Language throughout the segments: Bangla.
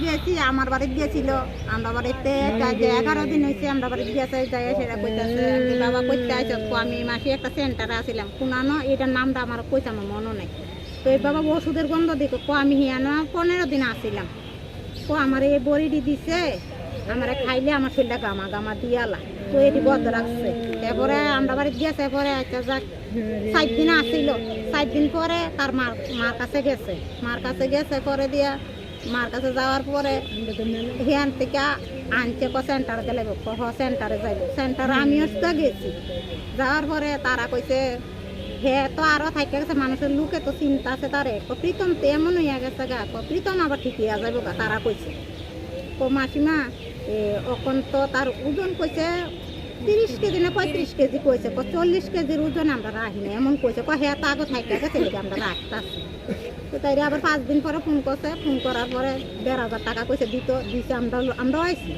গিয়েছি, আমার বাড়িতে গিয়েছিল। আমরা বাড়িতে এগারো দিন হয়েছে আমরা বাড়িতে গিয়েছে যাই সেটা কইতাছে বাবা কইতে আইসো, আমি মাসি একটা সেন্টারে আসছিলাম কুনানো, এটার নামটা আমার কইতে আমার মনে নেই। তো এই বাবা ওষুধের গন্ধ দিকে, কো, আমি হিয়ানো পনেরো দিন আসছিলাম ও আমার এই বড়িটি দিছে, আমার খাইলে আমার শরীরটা গামা গামা দিয়ালা তো এটি বদ্ধ রাখছে। তারপরে আমরা বাড়িতে গিয়েছে পরে আচ্ছা যাক, সাত দিন আসছিল সাত দিন পরে তার মার মার কাছে গেছে। মার কাছে গেছে করে দিয়া মার কাছে যাওয়ার পরে হিয়ান থেকে আনছে ক সেন্টারে গেলে ক হ সেন্টারে যাইব। সেন্টারে আমিও তো গেছি। যাওয়ার পরে তারা কইছে, হে, তো আরও থাইকে গেছে, মানুষের লোকে তো চিন্তা আছে তারে। ক প্রীতম তো এমন হইয়া গেছে গা, ক প্রীতম আবার ঠিক হইয়া যাইব গা, তারা কইছে। ও মাসিমা, এ, অকন তো তার ওজন কইছে তিরিশ কেজি না পঁয়ত্রিশ কেজি কইছে ক চল্লিশ কেজির ওজন আমরা রাখি না এমন কইছে ক হ্যাঁ তো আগে গেছে লিগে আমরা রাখতাছি। তো তাই আবার পাঁচ দিন পরে ফোন করছে ফোন করার পরে দেড় হাজার টাকা কইছে দিত দিছে আমরা আমরা আইছি।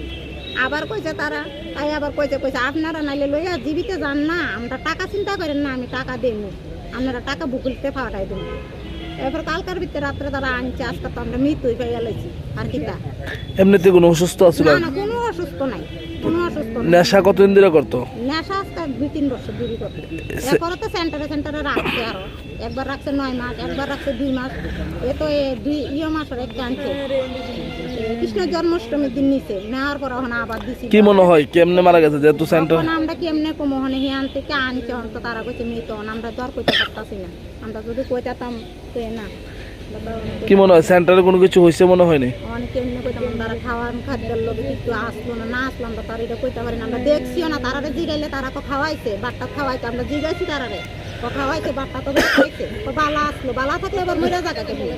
আবার কইছে তারা তাই আবার কইছে কইছে আপনারা নাইলে লইয়া জীবিত যান না আমরা টাকা চিন্তা করেন না আমি টাকা দেব আপনারা টাকা বুকুলতে পাঠাই দেব এরপর কালকার ভিতরে রাত্রে তারা আনছে আজকে তো আমরা মৃত্যুই পাইয়া লাইছি আর কি তা। এমনিতে কোনো অসুস্থ আছিল না কোনো অসুস্থ নাই। নেশা কতদিন ধরে করতো? নেশা আজকে দুই তিন বছর দূরই করতে। এরপরে তো সেন্টারে সেন্টারে রাখছে আরও। একবার রাখছে নয় মাস একবার রাখছে দুই মাস। এ তো দুই ইয়ে মাসের একটা আনছে এ কৃষ্ণ জন্মাষ্টমীর দিন নিছে নেওয়ার পর ওখানে আবার দিছি। কি মনে হয় কেমনে মারা গেছে যেহেতু সেন্টার আমরা কেমনে কমোহনে হিয়ান থেকে আনছে? অন্ত তারা কইছে মৃত আমরা তো আর কইতে পারতাছি না। আমরা যদি কইতাম তো না। কি মনে হয় সেন্টারে কোনো কিছু হয়েছে মনে হয়নি? অনেক খাওয়ার খাদ্যের লোক একটু আসলো না না আসলাম তো তার এটা কইতে পারি না। আমরা দেখছিও না তারা জিগাইলে তারা তো খাওয়াইছে বাট্টা খাওয়াইছে আমরা জিগাইছি তারারে তো খাওয়াইছে বাট্টা তো খাইছে। তো বালা আসলো বালা থাকলে এবার মরে জায়গা কেমন?